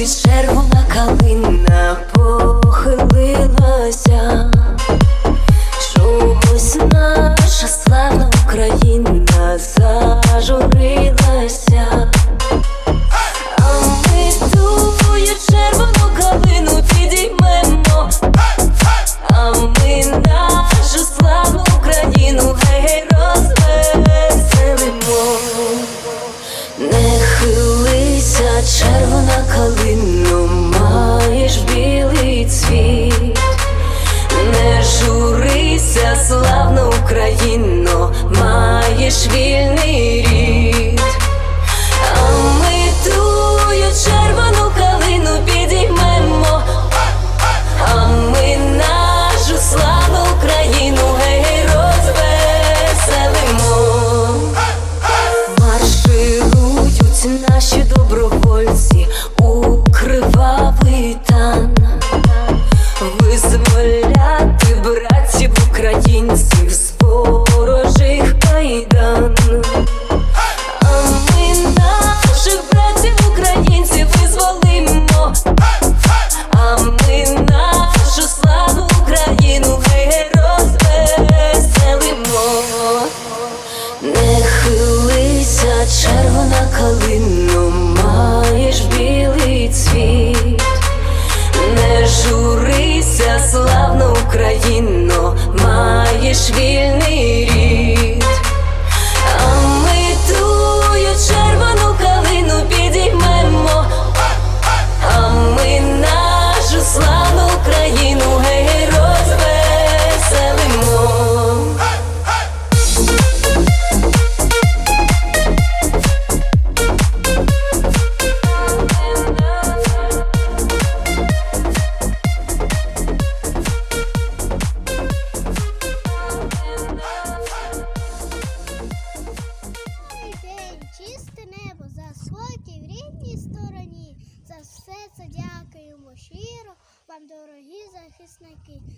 лузі червона калина похилилася, чомусь наша славна Україна зажурилася.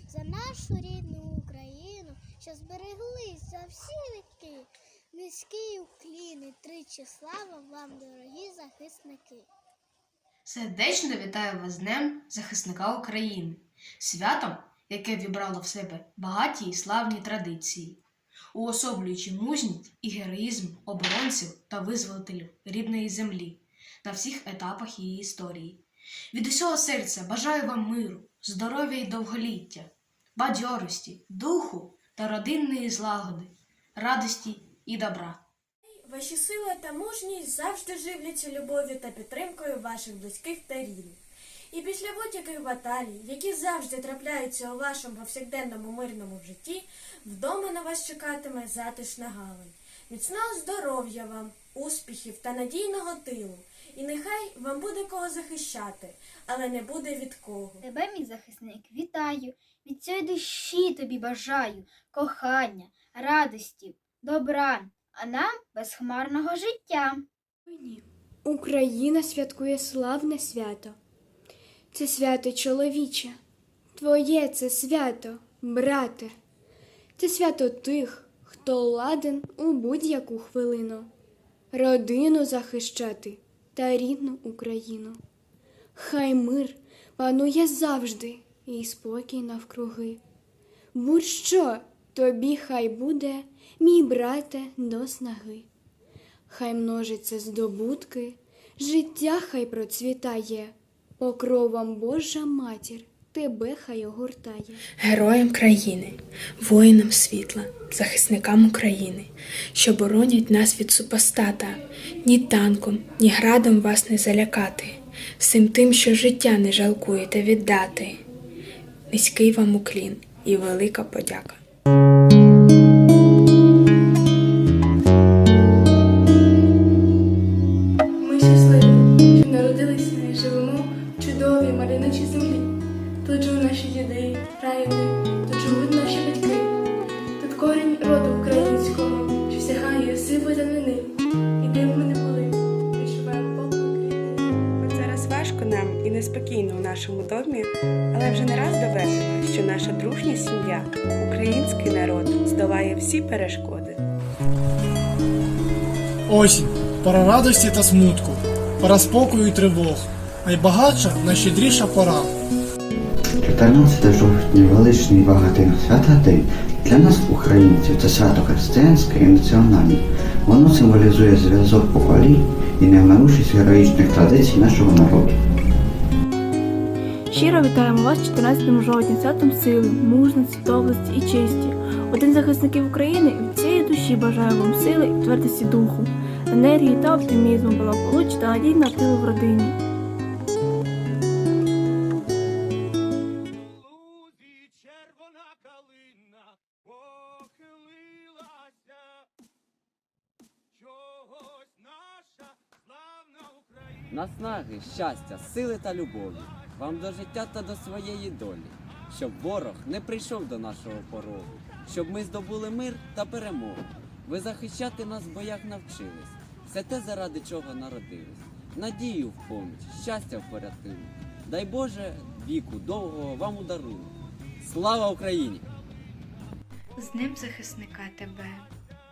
За нашу рідну Україну, що збереглись за всі віки. Низький уклін і тричі слава вам, дорогі захисники. Сердечно вітаю вас з Днем захисника України, святом, яке вібрало в себе багаті і славні традиції, уособлюючи мужність і героїзм оборонців та визволителів рідної землі на всіх етапах її історії. Від усього серця бажаю вам миру, здоров'я і довголіття, бадьорості, духу та родинної злагоди, радості і добра. Ваші сила та мужність завжди живляться любов'ю та підтримкою ваших близьких та рідних. І після будь-яких баталій, які завжди трапляються у вашому повсякденному мирному житті, вдома на вас чекатиме затишна гавань. Міцного здоров'я вам, успіхів та надійного тилу. І нехай вам буде кого захищати, але не буде від кого. Тебе, мій захисник, вітаю, від цієї душі тобі бажаю кохання, радості, добра, а нам безхмарного життя. Україна святкує славне свято. Це свято чоловіче, твоє це свято, брате. Це свято тих, хто ладен у будь-яку хвилину, родину захищати та рідну Україну. Хай мир панує завжди і спокій навкруги. Будь-що тобі хай буде, мій брате, до снаги. Хай множиться здобутки, життя хай процвітає, покровом Божа матір тебе хай огортає. Героям країни, воїнам світла, захисникам України, що боронять нас від супостата, ні танком, ні градом вас не залякати, всім тим, що життя не жалкуєте віддати. Низький вам уклін і велика подяка. Ми щасливі, що народилися і живемо в чудовій малюночій землі. Тут живуть наші діди, прадіди, тут живуть наші батьки. Тут корінь роду українського, що сягає сивої давнини. І де б ми не були, відчуваємо поклик. От зараз важко нам і неспокійно у нашому домі, але вже не раз доведено, що наша дружня сім'я, український народ, здолає всі перешкоди. Осінь, пора радості та смутку, пора спокою і тривог. найбагатша, найщедріша пора. 14 жовтня величний багатий на свята день. Для нас, українців, це свято християнське і національне. Воно символізує зв'язок поколінь і неминучість героїчних традицій нашого народу. Щиро вітаємо вас 14 жовтня, святом сили, мужності, доблесті і честі. Один захисників України від цієї душі бажаю вам сили і твердості духу, енергії та оптимізму, благополуччя та надійного тилу в родині. Наснаги, щастя, сили та любові, вам до життя та до своєї долі, щоб ворог не прийшов до нашого порогу, щоб ми здобули мир та перемогу. Ви захищати нас в боях навчились, все те, заради чого народились. Надію в поміч, щастя в порятунок. Дай Боже віку довгого вам ударунок. Слава Україні! З Днем захисника тебе,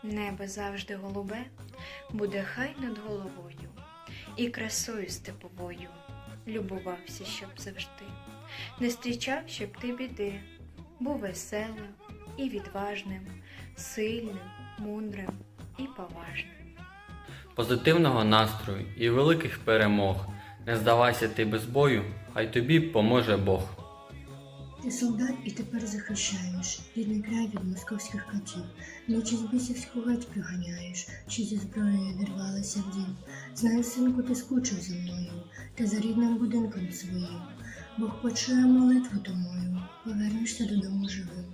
небо завжди голубе, буде хай над головою, і красою степовою любувався, щоб завжди, не зустрічав, щоб ти біди, був веселим і відважним, сильним, мудрим і поважним. позитивного настрою і великих перемог. Не здавайся ти без бою, хай тобі поможе Бог. Ти солдат і тепер захищаєш рідний край від московських катів. Ночі з бісівську гать приганяєш, чи зі зброєю вірвалися в дім. Знаю, синку, ти скучив за мною, та за рідним будинком своїм. Бог почує молитву томою, повернешся додому живим.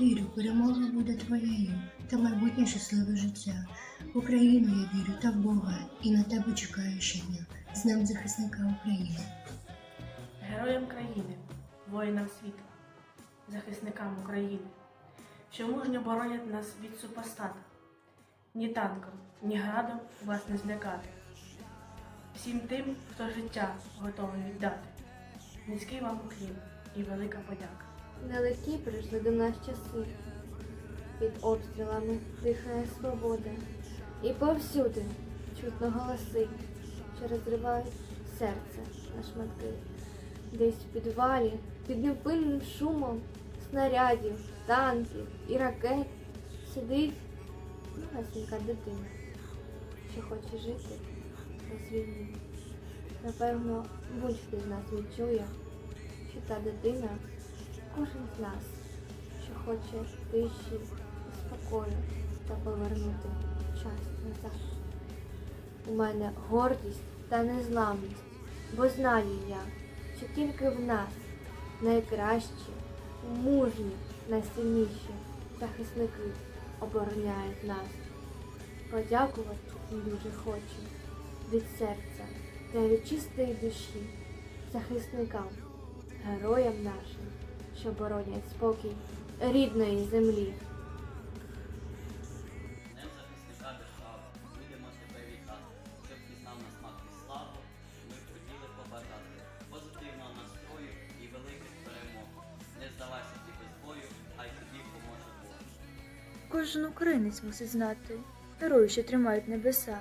Вірю, перемога буде твоєю, та майбутнє щасливе життя. В Україну я вірю та в Бога, і на тебе чекаю щодня. З Днем захисника України. Героям країни, воїнам світла, захисникам України, що мужньо боронять нас від супостата. Ні танком, ні градом вас не злякати. Всім тим, хто життя готовий віддати. Низький вам уклін і велика подяка. Нелегкі прийшли до нас часи. Під обстрілами дихає свобода. І повсюди чутно голоси, що розривають серце на шматки. Десь в підвалі, під невпинним шумом снарядів, танків і ракет сидить малесенька дитина, що хоче жити без війни. Напевно, будь-хто з нас відчує, що та дитина кожен з нас, що хоче тиші спокою та повернути час назад. У мене гордість та незламність, бо знаю я, що тільки в нас найкращі, мужні, найсильніші захисники обороняють нас. Подякувати їм дуже хочу від серця та від чистої душі захисникам, героям нашим, що боронять спокій рідної землі. Кожен українець мусить знати герої, що тримають небеса,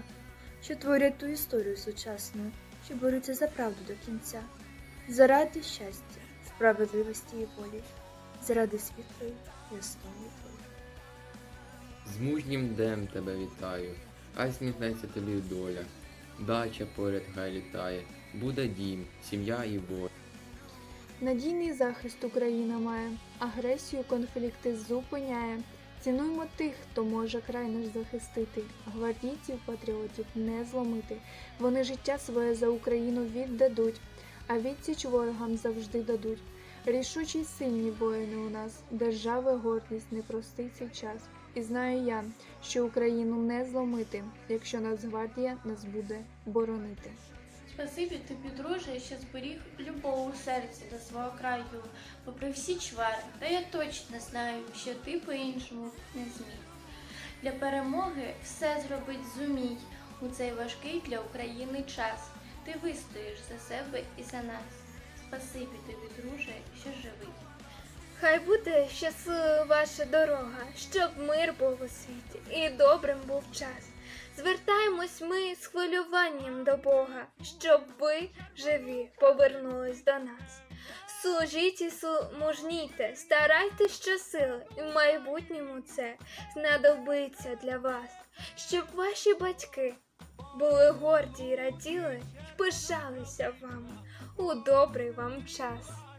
що творять ту історію сучасну, що борються за правду до кінця, заради щастя, справедливості і волі, заради світлої ясної долі. З мужнім днем тебе вітаю, хай сміхнеться тобі доля, дача поряд хай літає, буде дім, сім'я і воля. Надійний захист Україна має, агресію, конфлікти зупиняє. Цінуймо тих, хто може край наш захистити, гвардійців, патріотів не зломити. Вони життя своє за Україну віддадуть, а відсіч ворогам завжди дадуть. Рішучі сильні воїни у нас, держави гордість непростий цей час. І знаю я, що Україну не зломити, якщо Нацгвардія нас буде боронити. Спасибі тобі, друже, що зберіг любов у серці до свого краю, попри всі чвари, та я точно знаю, що ти по-іншому не зміг. Для перемоги все зробить зумій у цей важкий для України час. Ти вистоїш за себе і за нас. Спасибі тобі, друже, що живий. Хай буде щаслива ваша дорога, щоб мир був у світі і добрим був час. Звертаємось ми з хвилюванням до Бога, щоб ви живі повернулись до нас. Служіть і мужніте, старайтесь щосили, і в майбутньому це знадобиться для вас, щоб ваші батьки були горді й раділи й пишалися вами у добрий вам час.